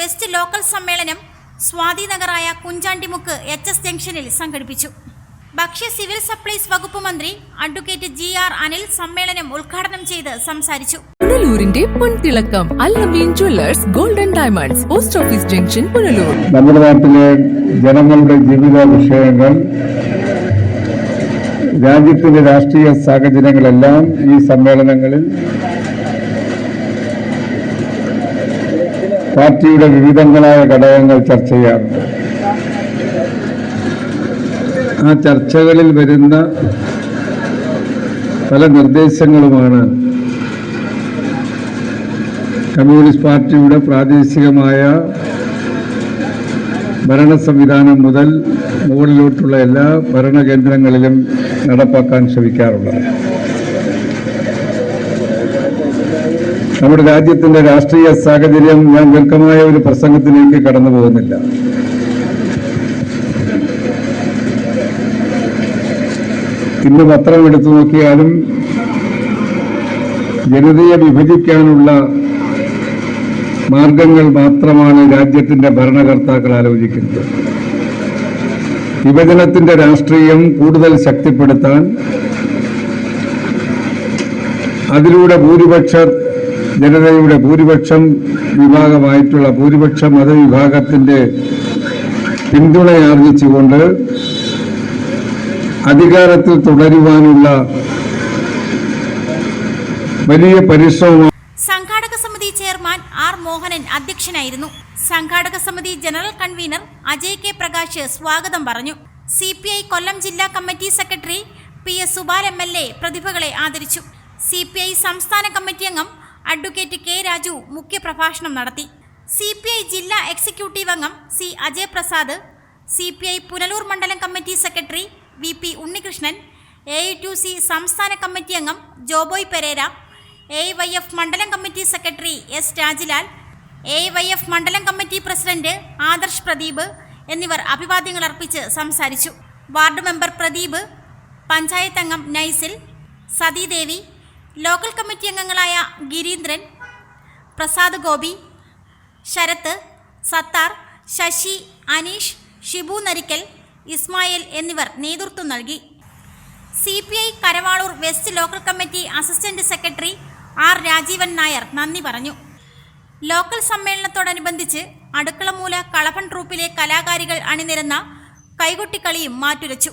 West local സമ്മേളനം സ്വാതിനഗറായ കുഞ്ചാണ്ടിമുക്ക് H S ജംഗ്ഷനിൽ സംഘടിപ്പിച്ചു. ഭക്ഷ്യ സിവിൽ സപ്ലൈസ് വകുപ്പ് മന്ത്രി അഡ്വക്കേറ്റ് ജി ആർ അനിൽ സമ്മേളനം ഉദ്ഘാടനം ചെയ്ത് സംസാരിച്ചു. പുനലൂരിന്റെ പൊൻതിളക്കം Al Ameen jewellers golden diamonds post office junction Punalur. നമ്മുടെ നാട്ടിലെ ജനങ്ങളുടെ ജീവിത വിഷയങ്ങൾ രാജ്യത്തിന്റെ രാഷ്ട്രീയ സാഹചര്യങ്ങളെല്ലാം ഈ സമ്മേളനങ്ങളിൽ പാർട്ടിയുടെ വിവിധങ്ങളായ ഘടകങ്ങൾ ചർച്ച ചെയ്യാറുണ്ട്. ആ ചർച്ചകളിൽ വരുന്ന പല നിർദ്ദേശങ്ങളുമാണ് കമ്മ്യൂണിസ്റ്റ് പാർട്ടിയുടെ പ്രാദേശികമായ ഭരണ സംവിധാനം മുതൽ മുകളിലോട്ടുള്ള എല്ലാ ഭരണകേന്ദ്രങ്ങളിലും നടപ്പാക്കാൻ ശ്രമിക്കാറുണ്ട്. നമ്മുടെ രാജ്യത്തിന്റെ രാഷ്ട്രീയ സാഹചര്യം ഞാൻ ദീർഘമായ ഒരു പ്രസംഗത്തിലേക്ക് കടന്നു പോകുന്നില്ല. ഇന്ന് പത്രം എടുത്തു നോക്കിയാലും ജനതയെ വിഭജിക്കാനുള്ള മാർഗങ്ങൾ മാത്രമാണ് രാജ്യത്തിന്റെ ഭരണകർത്താക്കൾ ആലോചിക്കുന്നത്. വിഭജനത്തിന്റെ രാഷ്ട്രീയം കൂടുതൽ ശക്തിപ്പെടുത്താൻ അതിലൂടെ ഭൂരിപക്ഷ ജനതയുടെ ഭൂരിപക്ഷം വിഭാഗമായിട്ടുള്ള ഭൂരിപക്ഷ മതവിഭാഗത്തിന്റെ പിന്തുണയാർജിച്ചുകൊണ്ട് അധികാരത്തിൽ തുടരുവാനുള്ള വലിയ പരിശ്രമം സംഘാടക സമിതി ചെയർമാൻ ആർ മോഹനൻ അധ്യക്ഷനായിരുന്നു. സംഘാടക സമിതി general convener Ajay K Prakash സ്വാഗതം പറഞ്ഞു. സി പി ഐ കൊല്ലം ജില്ലാ committee secretary P S Subal M L A പ്രതിഭകളെ ആദരിച്ചു. സി പി ഐ സംസ്ഥാന കമ്മിറ്റി അംഗം അഡ്വക്കേറ്റ് കെ രാജു മുഖ്യപ്രഭാഷണം നടത്തി. സി പി ഐ ജില്ലാ എക്സിക്യൂട്ടീവ് അംഗം C Ajay Prasad C P I Punalur മണ്ഡലം committee secretary V P Unnikrishnan A ടു സി സംസ്ഥാന കമ്മിറ്റി അംഗം Joboy Perera A Y F മണ്ഡലം committee secretary S Rajilal A Y F മണ്ഡലം കമ്മിറ്റി പ്രസിഡന്റ് ആദർശ് പ്രദീപ് എന്നിവർ അഭിവാദ്യങ്ങൾ അർപ്പിച്ച് സംസാരിച്ചു. വാർഡ് മെമ്പർ പ്രദീപ് പഞ്ചായത്ത് അംഗം നൈസിൽ സതീദേവി ലോക്കൽ കമ്മിറ്റി അംഗങ്ങളായ ഗിരീന്ദ്രൻ പ്രസാദ് ഗോപി ശരത്ത് സത്താർ ശശി അനീഷ് ഷിബു നരിക്കൽ ഇസ്മായിൽ എന്നിവർ നേതൃത്വം നൽകി. C P I Karavaloor west local committee assistant secretary R Rajeevan Nair നന്ദി പറഞ്ഞു. ലോക്കൽ സമ്മേളനത്തോടനുബന്ധിച്ച് അടുക്കളമൂല കളഭൻ ട്രൂപ്പിലെ കലാകാരികൾ അണിനിരന്ന കൈകൊട്ടിക്കളിയും മാറ്റുരച്ചു.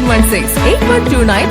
916 8129